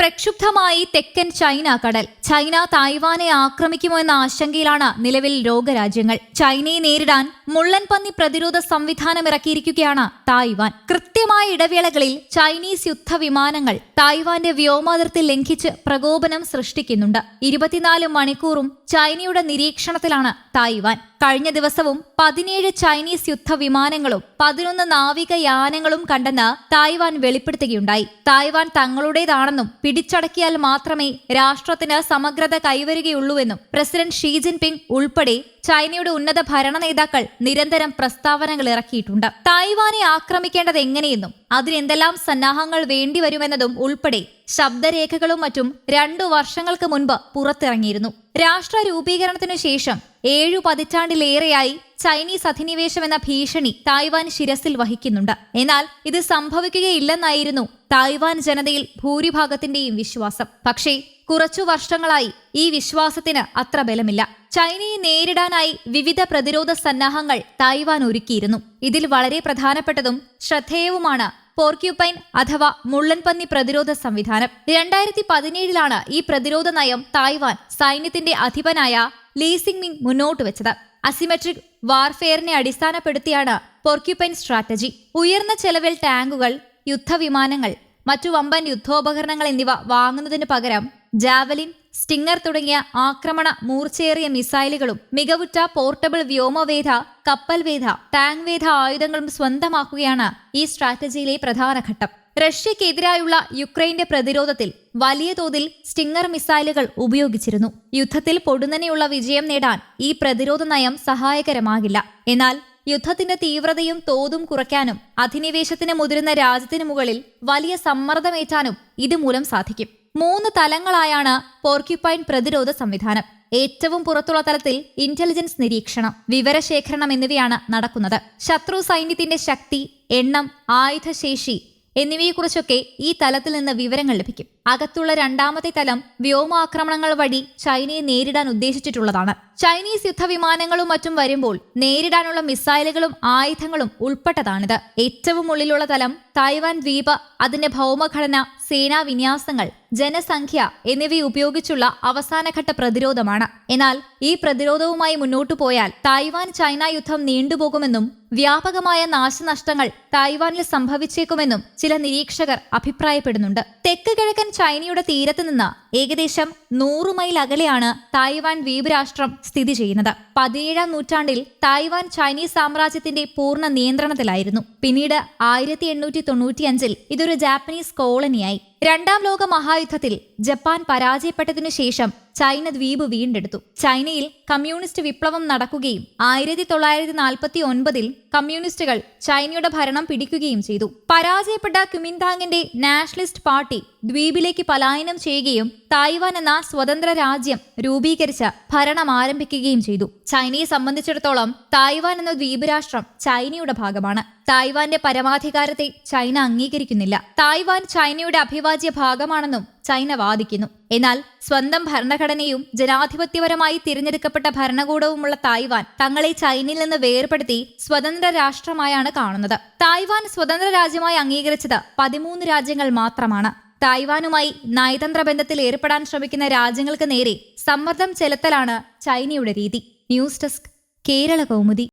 പ്രക്ഷുബ്ധമായി തെക്കൻ ചൈന കടൽ. ചൈന തായ്വാനെ ആക്രമിക്കുമോ എന്ന ആശങ്കയിലാണ് നിലവിൽ ലോകരാജ്യങ്ങൾ ചൈനയെ നേരിടാൻ മുള്ളൻ പന്നി പ്രതിരോധ സംവിധാനം ഇറക്കിയിരിക്കുകയാണ് തായ്വാൻ. കൃത്യമായ ഇടവേളകളിൽ ചൈനീസ് യുദ്ധവിമാനങ്ങൾ തായ്വാന്റെ വ്യോമാതിർത്തി ലംഘിച്ച് പ്രകോപനം സൃഷ്ടിക്കുന്നുണ്ട്. ഇരുപത്തിനാല് മണിക്കൂറും ചൈനയുടെ നിരീക്ഷണത്തിലാണ് തായ്വാൻ. കഴിഞ്ഞ ദിവസവും പതിനേഴ് ചൈനീസ് യുദ്ധവിമാനങ്ങളും പതിനൊന്ന് നാവിക യാനങ്ങളും കണ്ടെന്ന് തായ്വാൻ വെളിപ്പെടുത്തുകയുണ്ടായി. തായ്വാൻ തങ്ങളുടേതാണെന്നും പിടിച്ചടക്കിയാൽ മാത്രമേ രാഷ്ട്രത്തിന് സമഗ്രത കൈവരുകയുള്ളൂവെന്നും പ്രസിഡന്റ് ഷീ ജിൻപിങ് ഉൾപ്പെടെ ചൈനയുടെ ഉന്നത ഭരണ നേതാക്കൾ നിരന്തരം പ്രസ്താവനകൾ ഇറക്കിയിട്ടുണ്ട്. തായ്വാനെ ആക്രമിക്കേണ്ടത് എങ്ങനെയെന്നും അതിന് എന്തെല്ലാം സന്നാഹങ്ങൾ വേണ്ടിവരുമെന്നതും ഉൾപ്പെടെ ശബ്ദരേഖകളും മറ്റും രണ്ടു വർഷങ്ങൾക്ക് മുൻപ് പുറത്തിറങ്ങിയിരുന്നു. രാഷ്ട്ര രൂപീകരണത്തിനു ശേഷം ഏഴു പതിറ്റാണ്ടിലേറെയായി ചൈനീസ് അധിനിവേശം എന്ന ഭീഷണി തായ്വാൻ ശിരസിൽ വഹിക്കുന്നുണ്ട്. എന്നാൽ ഇത് സംഭവിക്കുകയില്ലെന്നായിരുന്നു തായ്വാൻ ജനതയിൽ ഭൂരിഭാഗത്തിന്റെയും വിശ്വാസം. പക്ഷേ കുറച്ചു വർഷങ്ങളായി ഈ വിശ്വാസത്തിന് അത്ര ബലമില്ല. ചൈനയെ നേരിടാനായി വിവിധ പ്രതിരോധ സന്നാഹങ്ങൾ തായ്വാൻ ഒരുക്കിയിരുന്നു. ഇതിൽ വളരെ പ്രധാനപ്പെട്ടതും ശ്രദ്ധേയവുമാണ് പോർക്യൂപൈൻ അഥവാ മുള്ളൻപന്നി പ്രതിരോധ സംവിധാനം. രണ്ടായിരത്തി പതിനേഴിലാണ് ഈ പ്രതിരോധ നയം തായ്വാൻ സൈന്യത്തിന്റെ അധിപനായ ലീസിംഗ് മിങ് മുന്നോട്ട് വെച്ചത്. അസിമെട്രിക് വാർഫെയറിനെ അടിസ്ഥാനപ്പെടുത്തിയാണ് പോർക്യുപൈൻ സ്ട്രാറ്റജി. ഉയർന്ന ചെലവിൽ ടാങ്കുകൾ യുദ്ധവിമാനങ്ങൾ മറ്റു വമ്പൻ യുദ്ധോപകരണങ്ങൾ എന്നിവ വാങ്ങുന്നതിന് പകരം ജാവലിൻ സ്റ്റിങ്ങർ തുടങ്ങിയ ആക്രമണ മൂർച്ചയേറിയ മിസൈലുകളും മികവുറ്റ പോർട്ടബിൾ വ്യോമവേധ കപ്പൽവേധ ടാങ്ക് വേധ ആയുധങ്ങളും സ്വന്തമാക്കുകയാണ് ഈ സ്ട്രാറ്റജിയിലെ പ്രധാന ഘട്ടം. റഷ്യക്കെതിരായുള്ള യുക്രൈന്റെ പ്രതിരോധത്തിൽ വലിയ തോതിൽ സ്റ്റിങ്ങർ മിസൈലുകൾ ഉപയോഗിച്ചിരുന്നു. യുദ്ധത്തിൽ പൊടുന്നനെയുള്ള വിജയം നേടാൻ ഈ പ്രതിരോധ നയം സഹായകരമാകില്ല. എന്നാൽ യുദ്ധത്തിന്റെ തീവ്രതയും തോതും കുറയ്ക്കാനും അധിനിവേശത്തിന് മുതിരുന്ന രാജ്യത്തിനു മുകളിൽ വലിയ സമ്മർദ്ദമേറ്റാനും ഇതുമൂലം സാധിക്കും. മൂന്ന് തലങ്ങളായാണ് പോർക്യുപൈൻ പ്രതിരോധ സംവിധാനം. ഏറ്റവും പുറത്തുള്ള തലത്തിൽ ഇന്റലിജൻസ് നിരീക്ഷണം വിവരശേഖരണം എന്നിവയാണ് നടക്കുന്നത്. ശത്രു സൈന്യത്തിന്റെ ശക്തി എണ്ണം ആയുധശേഷി എന്നിവയെക്കുറിച്ചൊക്കെ ഈ തലത്തിൽ നിന്ന് വിവരങ്ങൾ ലഭിക്കും. അകത്തുള്ള രണ്ടാമത്തെ തലം വ്യോമാക്രമണങ്ങൾ വഴി ചൈനയെ നേരിടാൻ ഉദ്ദേശിച്ചിട്ടുള്ളതാണ്. ചൈനീസ് യുദ്ധവിമാനങ്ങളും മറ്റും വരുമ്പോൾ നേരിടാനുള്ള മിസൈലുകളും ആയുധങ്ങളും ഉൾപ്പെട്ടതാണിത്. ഏറ്റവും ഉള്ളിലുള്ള തലം തായ്വാൻ ദ്വീപ് അതിന്റെ ഭൗമഘടന സേനാ വിന്യാസങ്ങൾ ജനസംഖ്യ എന്നിവ ഉപയോഗിച്ചുള്ള അവസാനഘട്ട പ്രതിരോധമാണ്. എന്നാൽ ഈ പ്രതിരോധവുമായി മുന്നോട്ടു പോയാൽ തായ്വാൻ ചൈന യുദ്ധം നീണ്ടുപോകുമെന്നും വ്യാപകമായ നാശനഷ്ടങ്ങൾ തായ്വാനിൽ സംഭവിച്ചേക്കുമെന്നും ചില നിരീക്ഷകർ അഭിപ്രായപ്പെടുന്നുണ്ട്. തെക്ക് കിഴക്കൻ ചൈനയുടെ തീരത്ത് നിന്ന് ഏകദേശം നൂറ് മൈൽ അകലെയാണ് തായ്വാൻ ദ്വീപ് രാഷ്ട്രം സ്ഥിതി ചെയ്യുന്നത്. പതിനേഴാം നൂറ്റാണ്ടിൽ തായ്വാൻ ചൈനീസ് സാമ്രാജ്യത്തിന്റെ പൂർണ നിയന്ത്രണത്തിലായിരുന്നു. പിന്നീട് ആയിരത്തി എണ്ണൂറ്റി തൊണ്ണൂറ്റിയഞ്ചിൽ ഇതൊരു ജാപ്പനീസ് കോളനിയായി. രണ്ടാം ലോക മഹായുദ്ധത്തിൽ ജപ്പാൻ പരാജയപ്പെട്ടതിനു ശേഷം ചൈന ദ്വീപ് വീണ്ടെടുത്തു. ചൈനയിൽ കമ്മ്യൂണിസ്റ്റ് വിപ്ലവം നടക്കുകയും ആയിരത്തി തൊള്ളായിരത്തി നാൽപ്പത്തി ഒൻപതിൽ കമ്മ്യൂണിസ്റ്റുകൾ ചൈനയുടെ ഭരണം പിടിക്കുകയും ചെയ്തു. പരാജയപ്പെട്ട ക്യുമിൻതാങ്ങിന്റെ നാഷണലിസ്റ്റ് പാർട്ടി ദ്വീപിലേക്ക് പലായനം ചെയ്യുകയും തായ്വാൻ എന്ന സ്വതന്ത്ര രാജ്യം രൂപീകരിച്ച് ഭരണം ആരംഭിക്കുകയും ചെയ്തു. ചൈനയെ സംബന്ധിച്ചിടത്തോളം തായ്വാൻ എന്ന ദ്വീപ് രാഷ്ട്രം ചൈനയുടെ ഭാഗമാണ്. തായ്വാന്റെ പരമാധികാരത്തെ ചൈന അംഗീകരിക്കുന്നില്ല. തായ്വാൻ ചൈനയുടെ അഭിവാജ്യ ഭാഗമാണെന്നും ചൈന വാദിക്കുന്നു. എന്നാൽ സ്വന്തം ഭരണഘടനയും ജനാധിപത്യപരമായി തിരഞ്ഞെടുക്കപ്പെട്ട ഭരണകൂടവുമുള്ള തായ്വാൻ തങ്ങളെ ചൈനയിൽ നിന്ന് വേർപെടുത്തി സ്വതന്ത്ര രാഷ്ട്രമായാണ് കാണുന്നത്. തായ്വാൻ സ്വതന്ത്ര രാജ്യമായി അംഗീകരിച്ചത് പതിമൂന്ന് രാജ്യങ്ങൾ മാത്രമാണ്. തായ്വാനുമായി നയതന്ത്ര ബന്ധത്തിൽ ഏർപ്പെടാൻ ശ്രമിക്കുന്ന രാജ്യങ്ങൾക്ക് നേരെ സമ്മർദ്ദം ചെലുത്തലാണ് ചൈനയുടെ രീതി. News desk Kerala Kaumudi.